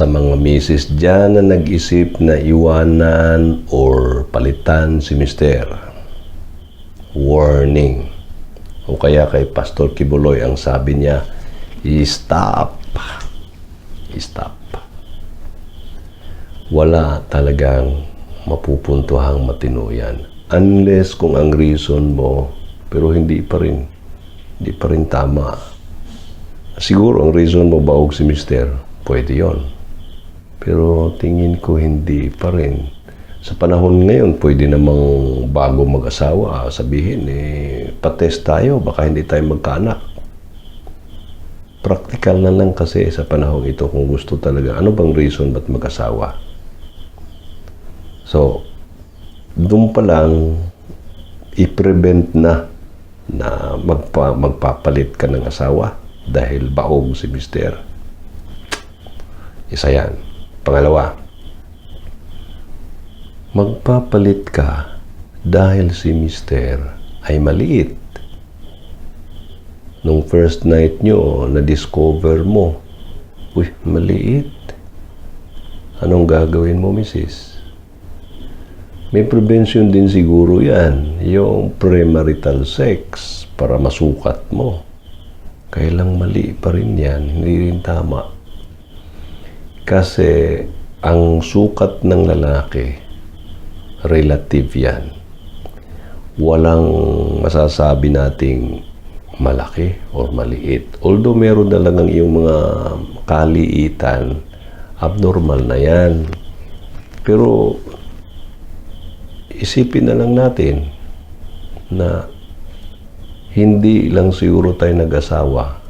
sa mga misis dyan na nag-isip na iwanan or palitan si Mister. Warning. O kaya kay Pastor Kibuloy ang sabi niya, stop. Stop. Wala talagang mapupuntuhang matino yan. Unless kung ang reason mo, pero hindi pa rin. Hindi pa rin tama. Siguro ang reason mo baog si Mister, pwede yon. Pero tingin ko hindi pa rin. Sa panahon ngayon, pwede namang bago mag-asawa, sabihin, eh, patest tayo, baka hindi tayo magkaanak. Practical na lang kasi sa panahon ito kung gusto talaga. Ano bang reason ba't mag-asawa? So, doon pa lang, i-prevent na na magpa, magpapalit ka ng asawa dahil baog si mister. Isa yan. Pangalawa, magpapalit ka dahil si mister ay maliit. Nung first night nyo, na-discover mo, uy, maliit. Anong gagawin mo, misis? May prevention din siguro yan, yung premarital sex para masukat mo. Kaya lang mali pa rin yan, hindi rin tama. Kasi ang sukat ng lalaki, relative yan. Walang masasabi nating malaki or maliit. Although meron na lang ang iyong mga kaliitan, abnormal na yan. Pero isipin na lang natin na hindi lang siguro tayo nag-asawa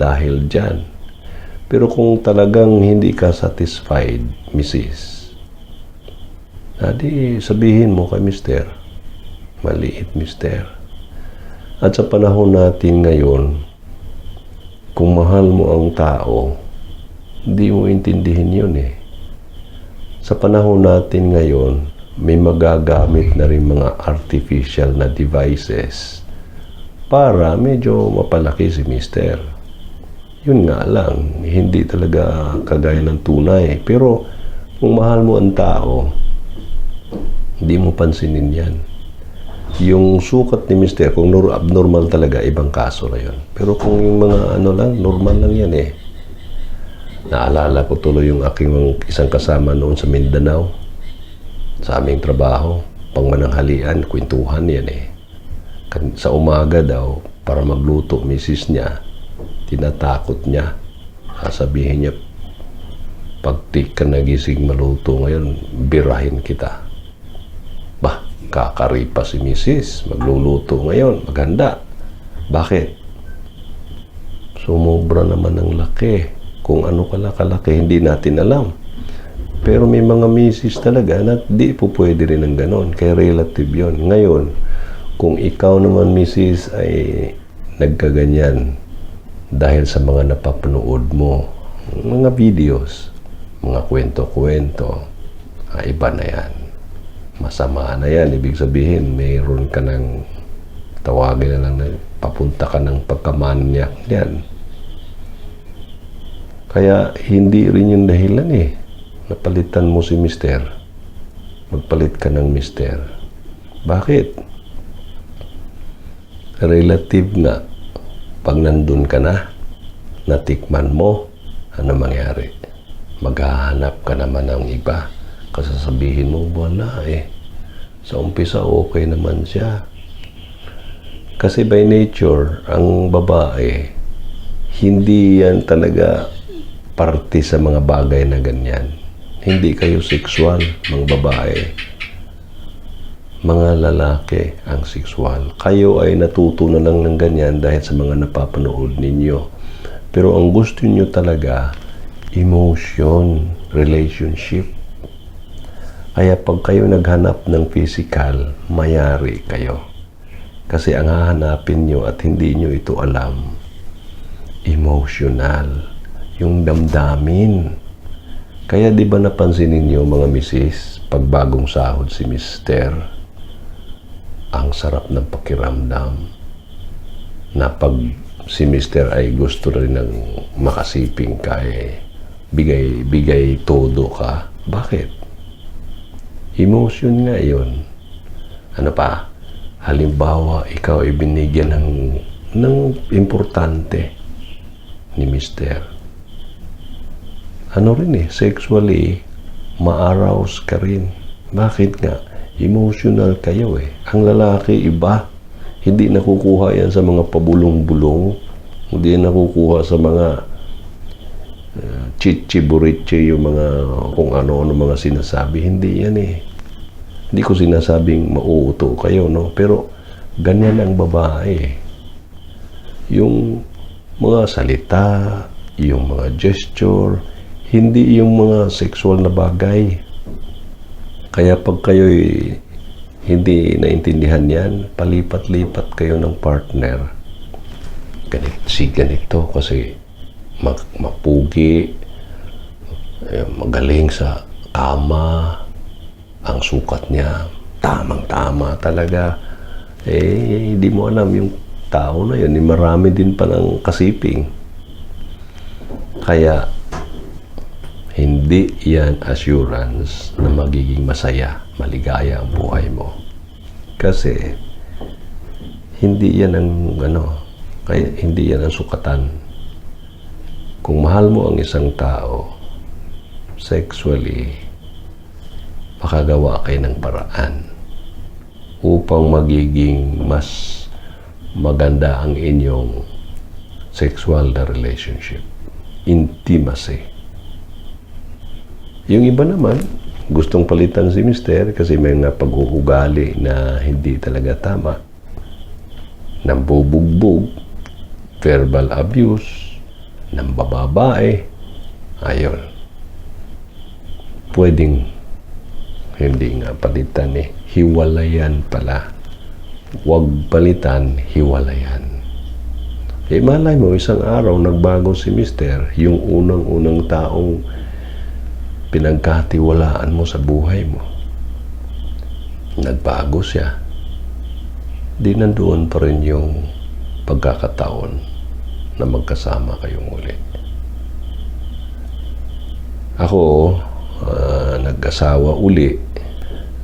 dahil dyan. Pero kung talagang hindi ka satisfied, Mrs., Adi, sabihin mo kay Mister, maliit Mister. At sa panahon natin ngayon, kung mahal mo ang tao, hindi mo intindihin yun eh. Sa panahon natin ngayon, may magagamit na rin mga artificial na devices para medyo mapalaki si Mister. Yun nga lang, hindi talaga kagaya ng tunay. Pero kung mahal mo ang tao, hindi mo pansinin yan. Yung sukat ni Mister, kung nor- abnormal talaga, ibang kaso na yun. Pero kung yung mga ano lang, normal lang yan eh. Naalala ko tuloy yung aking isang kasama noon sa Mindanao sa aming trabaho, pang mananghalian, kwentuhan yan eh. Sa umaga daw, para magluto, misis niya, tinatakot niya. Sasabihin niya, pag di ka nagising maluto ngayon, birahin kita. Bah, kakaripa si misis, magluluto ngayon, maghanda. Bakit? Sumobra naman ng laki. Kung ano kala kalaki, hindi natin alam. Pero may mga misis talaga na di po pwede rin ng ganon. Kaya relative yon. Ngayon, kung ikaw naman misis ay nagkaganyan dahil sa mga napapanood mo, mga videos, mga kwento-kwento, ah, iba na yan. Masama na yan. Ibig sabihin, mayroon ka ng tawagin na lang na papunta ka ng pagkamanyak yan. Kaya hindi rin yung dahilan eh. Napalitan mo si mister. Magpalit ka ng mister. Bakit? Relative nga. Pag nandun ka na, natikman mo, ano mangyari? Maghahanap ka naman ng iba. Kasasabihin mo, wala eh. Sa umpisa, okay naman siya. Kasi by nature, ang babae, hindi yan talaga parte sa mga bagay na ganyan. Hindi kayo sexual, mga babae. Mga lalaki ang sexual. Kayo ay natuto na lang ng ganyan dahil sa mga napapanood ninyo. Pero ang gusto niyo talaga, emotion, relationship. Kaya pag kayo naghanap ng physical, mayari kayo. Kasi ang hahanapin nyo at hindi nyo ito alam, emotional, yung damdamin. Kaya di ba napansin ninyo mga misis, pag bagong sahod si mister, ang sarap ng pakiramdam na pag si mister ay gusto rin ng makasiping ka eh, bigay, bigay todo ka. Bakit? Emotion nga yon. Ano pa? Halimbawa, ikaw ay binigyan ng, ng importante ni Mister. Ano rin eh, sexually, ma-arouse ka rin. Bakit nga? Emotional kayo eh. Ang lalaki iba. Hindi nakukuha yan sa mga pabulong-bulong. Hindi nakukuha sa mga uh, chichi-burichi, yung mga kung ano-ano mga sinasabi. Hindi yan eh. Hindi ko sinasabing mauuto kayo, no? Pero ganyan ang babae. Yung mga salita, yung mga gesture, hindi yung mga sexual na bagay. Kaya pag kayo'y hindi naintindihan yan, palipat-lipat kayo ng partner. Ganit, si ganito kasi mag, mapugi, eh, magaling sa kama, ang sukat niya, tamang-tama talaga. Eh, hindi mo alam yung tao na yun. Eh, marami din pa ng kasiping. Kaya, hindi yan assurance na magiging masaya, maligaya ang buhay mo. Kasi, hindi yan ang, ano, kaya hindi yan ang sukatan. Kung mahal mo ang isang tao, sexually, makagawa kayo ng paraan upang magiging mas maganda ang inyong sexual na relationship. Intimacy. Yung iba naman, gustong palitan si mister kasi may mga paghuhugali na hindi talaga tama. Nambubugbog, verbal abuse, nambababae, ayon. Pwedeng hindi nga palitan eh. Hiwalayan pala. Huwag palitan, hiwalayan. Eh malay mo, isang araw nagbago si mister, yung unang-unang taong pinagkatiwalaan mo sa buhay mo. Nagbago siya. Di nandoon pa rin yung pagkakataon na magkasama kayong uli. Ako, ah, nag-asawa uli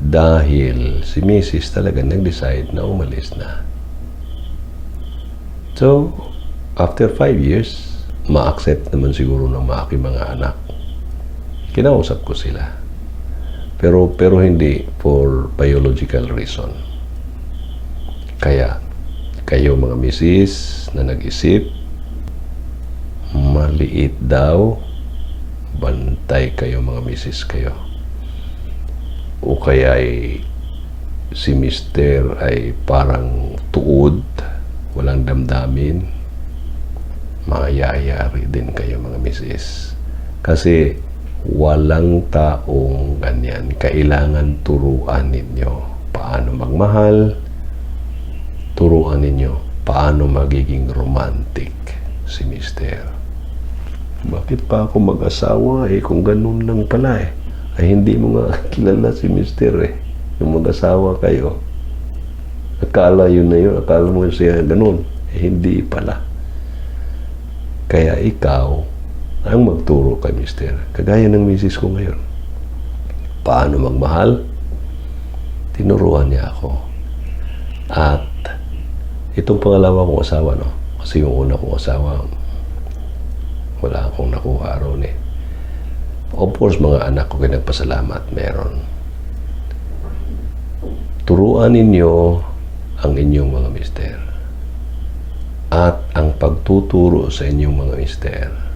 dahil si Mrs. talaga nag-decide na umalis na. So, after five years, ma-accept naman siguro ng mga aking mga anak. Kinausap ko sila. Pero, pero hindi for biological reason. Kaya, kayo mga misis na nag-isip, maliit daw, bantay kayo mga misis kayo. O kaya ay si mister ay parang tuod, walang damdamin, mayayari din kayo mga misis. Kasi walang taong ganyan. Kailangan turuan ninyo paano magmahal, turuan ninyo paano magiging romantic si mister. Bakit pa ako mag-asawa eh kung ganun lang pala eh. Ay hindi mo nga kilala si mister eh. Yung mag-asawa kayo. Akala yun na yun. Akala mo siya ganun. Eh hindi pala. Kaya ikaw ang magturo kay mister. Kagaya ng misis ko ngayon. Paano magmahal? Tinuruan niya ako. At itong pangalawa kong asawa, no? Kasi yung una kong asawa, wala akong nakuha ron eh. Of course, mga anak ko kayo nagpasalamat, meron. Turuan ninyo ang inyong mga mister. At ang pagtuturo sa inyong mga mister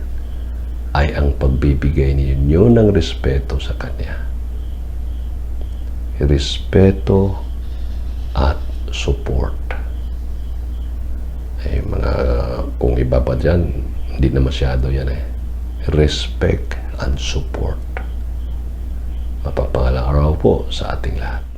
ay ang pagbibigay ninyo ng respeto sa Kanya. Respeto at support. Eh, mga, kung iba pa dyan, hindi na masyado yan eh. Respect and support. Mapapangalang araw po sa ating lahat.